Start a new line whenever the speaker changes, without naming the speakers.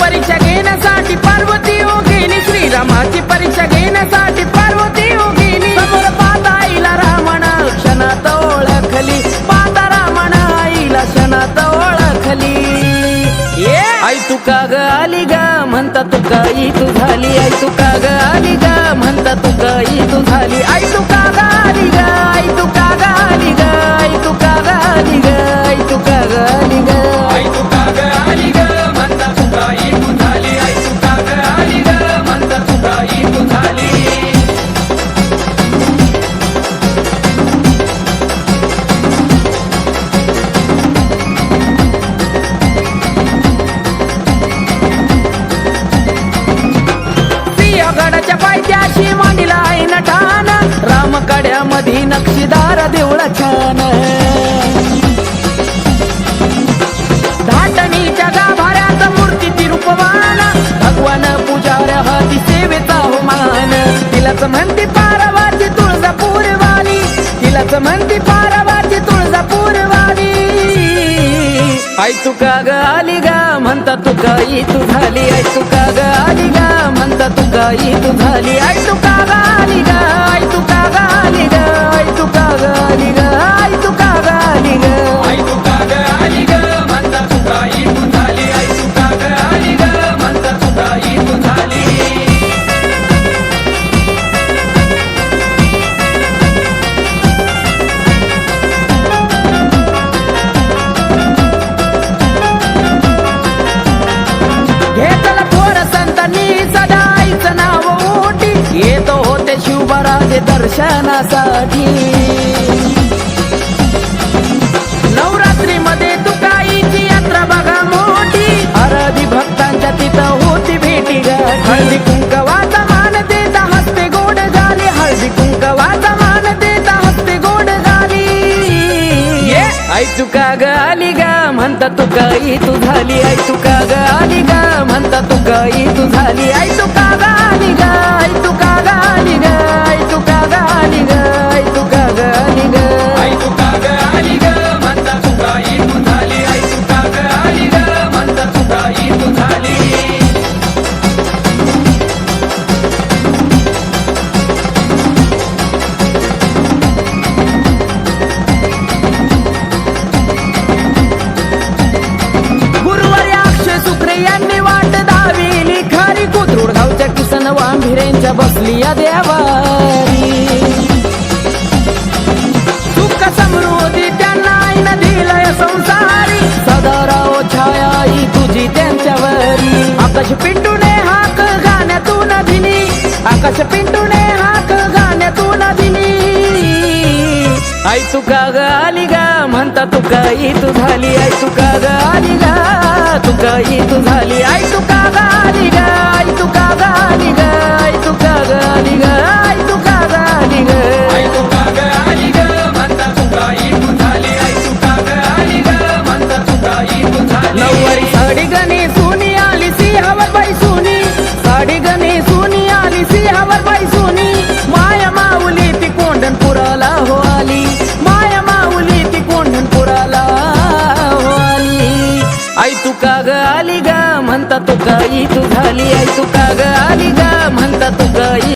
परीक्षा घेण्यासाठी पार्वती हो गेली श्रीरामाची परीक्षा घेण्यासाठी पार्वती हो गेली समोर पाहता आईला रावण क्षणात ओळखली. पाहता रावण आईला क्षणात ओळखली. आई तू का ग आली ग? म्हणता तू काही तू झाली? आई तू का ग आली ग? म्हणता तू काही तू झाली? आई तू का ग आली ग? आई तू का साक्षीदार नक्षीदार देवळ छान धाटणीच्या गाभाऱ्यात मूर्ती ती तिरुपवान भगवान पुजाऱ्या हाती सेवेचा हो तिलाच म्हणती पारवाची तुळजापूर वाली तिलाच म्हणती पारवाची तुळजापूर वाली आई तुका ग आली गा? म्हणता तुका ई तू झाली? आई तुका ग आली शिवबराजे दर्शनासाठी. नवरात्री मध्ये तुकाईची यात्रा बघा मोठी. आराधी भक्तांच्या तिथं होती भेटी ग. हळदी कुंकवाचा मान देता हस्ते गोड झाली. हळदी कुंकवाचा मान देता हस्ते गोड झाली. ये. आई तू का ग आली ग म्हणता तू काही तू झाली. आई तू का ग आली ग म्हणता तू काही तू झाली. आई तू का ग वांभिरेंच्या बसली या देवारी. सुख समृद्धी त्यांना आईनं दिलय संसारी. सदाराव छाया आई तुझी त्यांच्यावरी. आकाश पिंटूने हाक गाण्यातून दिली. आकाश पिंटूने हाक गाण्यातून दिली. आई तुका ग आली ग म्हणता तुका ई तू झाली. आई तुका ग आली ग तुका ई तू झाली. आई तुका ग आली गा
म्हणता तू काही तू झाली. आई तुका ग आली गा म्हणता तू काही